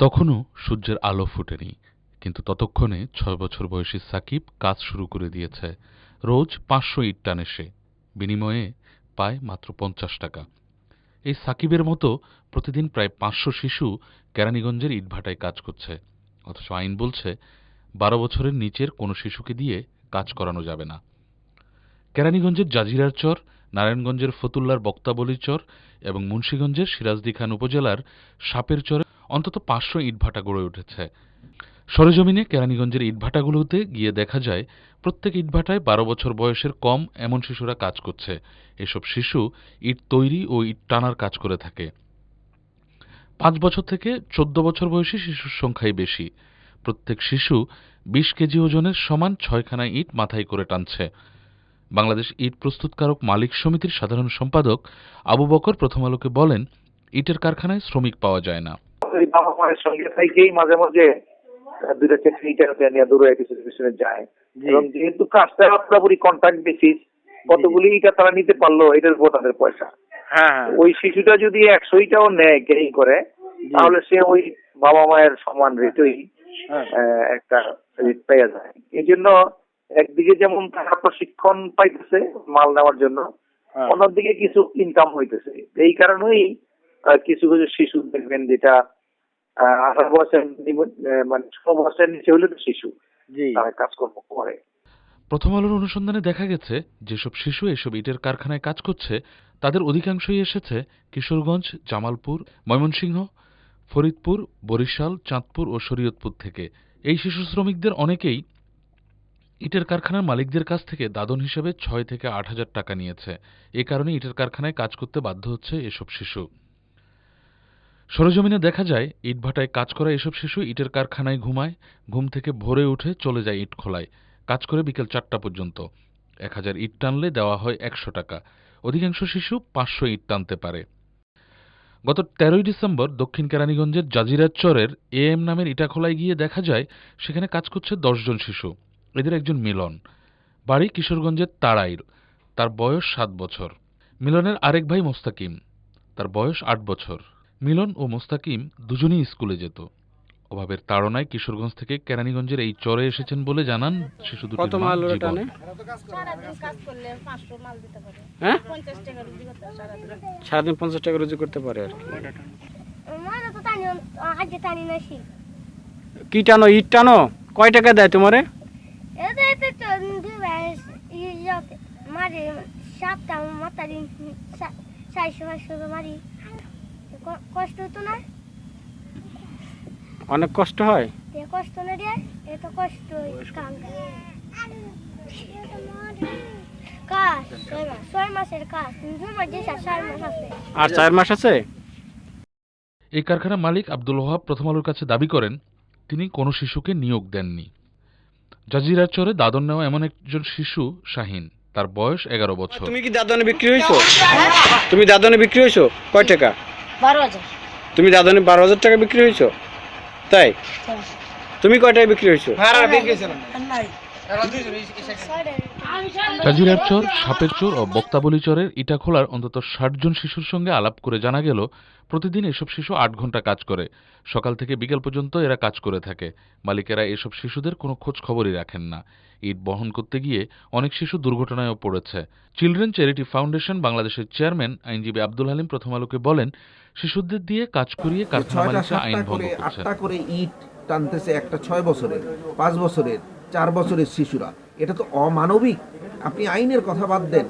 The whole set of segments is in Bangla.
তখনও সূর্যের আলো ফোটেনি, কিন্তু ততক্ষণে ছয় বছর বয়সী সাকিব কাজ শুরু করে দিয়েছে। রোজ পাঁচশো ইট টানে সে, বিনিময়ে পায় মাত্র পঞ্চাশ টাকা। এই সাকিবের মতো প্রতিদিন প্রায় পাঁচশো শিশু কেরানীগঞ্জের ইটভাটায় কাজ করছে। অথচ আইন বলছে, বারো বছরের নিচের কোনো শিশুকে দিয়ে কাজ করানো যাবে না। কেরানীগঞ্জের জাজিরার চর, নারায়ণগঞ্জের ফতুল্লার বক্তাবলী চর এবং মুন্সীগঞ্জের সিরাজদি খান উপজেলার সাপের চরে অন্তত পাঁচশো ইটভাটা গড়ে উঠেছে। সরেজমিনে কেরানীগঞ্জের ইটভাটাগুলোতে গিয়ে দেখা যায়, প্রত্যেক ইটভাটায় বারো বছর বয়সের কম এমন শিশুরা কাজ করছে। এসব শিশু ইট তৈরি ও ইট টানার কাজ করে থাকে। পাঁচ বছর থেকে চোদ্দ বছর বয়সী শিশুর সংখ্যাই বেশি। প্রত্যেক শিশু বিশ কেজি ওজনের সমান ছয়খানা ইট মাথায় করে টানছে। বাংলাদেশ ইট প্রস্তুতকারক মালিক সমিতির সাধারণ সম্পাদক আবু বকর প্রথম আলোকে বলেন, ইটের কারখানায় শ্রমিক পাওয়া যায় না। ওই বাবা মায়ের সঙ্গে থাকেই মাঝে মাঝে চাকরি টাকা নিয়ে দূরে কিছু পিছনে যায়। এবং যেহেতু কাজটা পুরোপুরি কন্ট্রাক্ট বেসিস কতগুলি ইটা তারা নিতে পারল এটার উপর তাদের পয়সা। হ্যাঁ ওই শিশুটা যদি একশোইটাও নেয় গেই করে তাহলে সে ওই বাবা মায়ের সমান রেটেই হ্যাঁ। একটা রেট পেয়ে যায়। এই জন্য একদিকে যেমন তারা প্রশিক্ষণ পাইতেছে মাল নেওয়ার জন্য হ্যাঁ। অন্যদিকে কিছু ইনকাম হইতেছে। এই কারণেই কিছু কিছু শিশু দেখবেন যেটা আঠারো বছরের মানে ষোলো বছরের নিচে হলে তো শিশু তারা কাজকর্ম করে। প্রথম আলোর অনুসন্ধানে দেখা গেছে যেসব শিশু এসব ইটের কারখানায় কাজ করছে তাদের অধিকাংশই এসেছে কিশোরগঞ্জ জামালপুর ময়মনসিংহ ফরিদপুর বরিশাল চাঁদপুর ও শরীয়তপুর থেকে। এই শিশু শ্রমিকদের অনেকেই ইটের কারখানার মালিকদের কাছ থেকে দাদন হিসেবে ছয় থেকে আট হাজার টাকা নিয়েছে। এ কারণে ইটের কারখানায় কাজ করতে বাধ্য হচ্ছে এসব শিশু। সরেজমিনে দেখা যায়, ইটভাটায় কাজ করা এসব শিশু ইটের কারখানায় ঘুমায়, ঘুম থেকে ভোরে উঠে চলে যায় ইট খোলায়। কাজ করে বিকেল চারটা পর্যন্ত। এক হাজার ইট টানলে দেওয়া হয় একশো টাকা। অধিকাংশ শিশু পাঁচশো ইট টানতে পারে। গত তেরোই ডিসেম্বর দক্ষিণ কেরানীগঞ্জের জাজিরার চরের এ এম নামের ইটাখোলায় গিয়ে দেখা যায়, সেখানে কাজ করছে দশজন শিশু। এদের একজন মিলন। বাড়ি কিশোরগঞ্জের তাড়াইল। তার বয়স সাত বছর। মিলনের আরেক ভাই মোস্তাকিম। তার বয়স আট বছর। মিলন ও মোস্তাকিম দুজনেই স্কুলে যেত। অভাবের তাড়নায় কিশোরগঞ্জ থেকে কেরানীগঞ্জের এই চরে এসেছেন বলে জানান শিশু দুটির কত মা মাল ওরা। টানে? সারাদিন কাজ করলে পাঁচশো মাল দিতে পারে। হ্যাঁ? পঞ্চাশ টাকা রুজি করতে সারাদিন। পঞ্চাশ টাকা রুজি করতে পারে আর কি। কি টানো ইট টানো? কয় টাকা দেয় তোমারে? মারি সাতটা মাতারি চারশো পাঁচশো মারি। কষ্ট হতো না? অনেক কষ্ট হয়? কষ্ট না রে এ তো কষ্ট আর চার মাস আছে। এই কারখানা মালিক আব্দুল ওহাব প্রথম আলোর কাছে দাবি করেন তিনি কোনো শিশুকে নিয়োগ দেননি। জাজিরার চরে দাদন নেওয়া এমন একজন শিশু শাহিন তার বয়স এগারো বছর। তুমি কি দাদনে বিক্রি হয়েছো তুমি দাদনে বিক্রি হয়েছো কয় টাকা? বারো হাজার। তুমি দাদনে বারো হাজার টাকা বিক্রি হয়েছো? তাই? তুমি কয় টাকা বিক্রি হয়েছো জাজিরার চর সাপের চর ও বক্তাবলী চরের ইটাখোলার অন্তত ষাট জন শিশুর সঙ্গে আলাপ করে জানা গেল প্রতিদিন এসব শিশু আট ঘণ্টা কাজ করে। সকাল থেকে বিকেল পর্যন্ত এরা কাজ করে থাকে। মালিকেরা এসব শিশুদের কোনো খোঁজ খবরই রাখেন না। ইট বহন করতে গিয়ে অনেক শিশু দুর্ঘটনায়ও পড়েছে। চিলড্রেন চ্যারিটি ফাউন্ডেশন বাংলাদেশের চেয়ারম্যান আইনজীবী আব্দুল হালিম প্রথম আলোকে বলেন শিশুদের দিয়ে কাজ করিয়ে কারখানা মালিকরা আইন ভঙ্গ করে করছে। করে ইট টানতেছে একটা ছয় বছরের পাঁচ বছরের। চার বছরের শিশুরা। এটা তো অমানবিক। আপনি আইনের কথা বাদ দেন।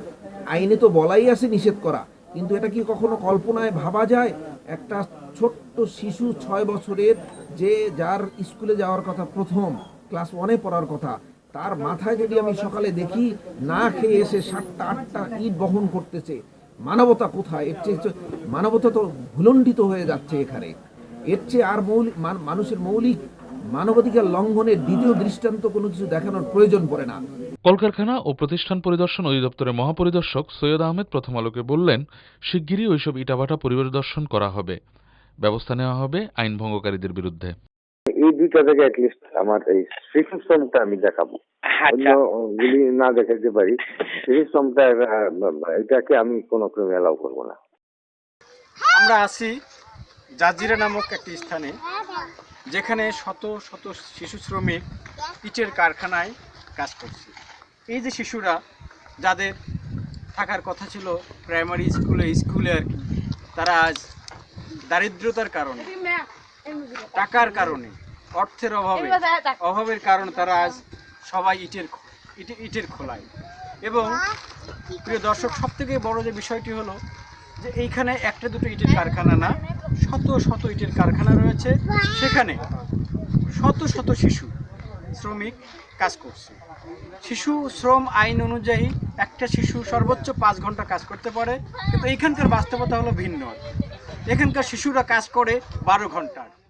আইনে তো বলাই আছে নিষেধ করা। কিন্তু এটা কি কখনো কল্পনায় ভাবা যায়? একটা ছোট্ট শিশু ছয় বছরের, যে যার স্কুলে যাওয়ার কথা প্রথম, ক্লাস ওয়ানে পড়ার কথা, তার মাথায় যদি আমি সকালে দেখি, না খেয়ে এসে সাতটা, আটটা ইট বহন করতেছে, মানবতা কোথায়? এর চেয়ে মানবতা তো ভুলণ্ডিত হয়ে যাচ্ছে এখানে। এর চেয়ে আর মৌলিক, মান- মানুষের মৌলিক মানবাধিকার লঙ্ঘনের দ্বিতীয় দৃষ্টান্ত কোনো কিছু দেখানোর প্রয়োজন পড়ে না। কলকারখানা ও প্রতিষ্ঠান পরিদর্শন অধিদপ্তরের মহাপরিদর্শক সৈয়দ আহমেদ প্রথম আলোকে বললেন শিগগিরই ওইসব ইটাভাটা পরিদর্শন করা হবে। ব্যবস্থা নেওয়া হবে আইন ভঙ্গকারীদের বিরুদ্ধে। এই দুইটা জায়গায় অ্যাটলিস্ট আমার এই শ্রমটা আমি দেখাবো। অন্য গুলি না দেখাতে পারি। শ্রমটা এটাকে আমি কোনো ক্রমে অ্যালাউ করব না। আমরা আছি জাজিরা নামক একটি স্থানে। যেখানে শত শত শিশু শ্রমিক ইটের কারখানায় কাজ করছে। এই যে শিশুরা, যাদের থাকার কথা ছিল প্রাইমারি স্কুলে স্কুলে আর কি, তারা আজ দারিদ্রতার কারণে, টাকার কারণে, অর্থের অভাবে, অভাবের কারণে তারা আজ সবাই ইটের ইটে- ইটের খোলায়। এবং প্রিয় দর্শক সব থেকে বড় যে বিষয়টি হলো যে এইখানে একটা দুটো ইটের কারখানা না শত শত ইটের কারখানা রয়েছে। সেখানে শত শত শিশু, শ্রমিক কাজ করছে। শিশু শ্রম আইন অনুযায়ী একটা শিশু সর্বোচ্চ পাঁচ ঘণ্টা কাজ করতে পারে, কিন্তু এখানকার বাস্তবতা হলো ভিন্ন। এখানকার শিশুরা কাজ করে বারো ঘণ্টা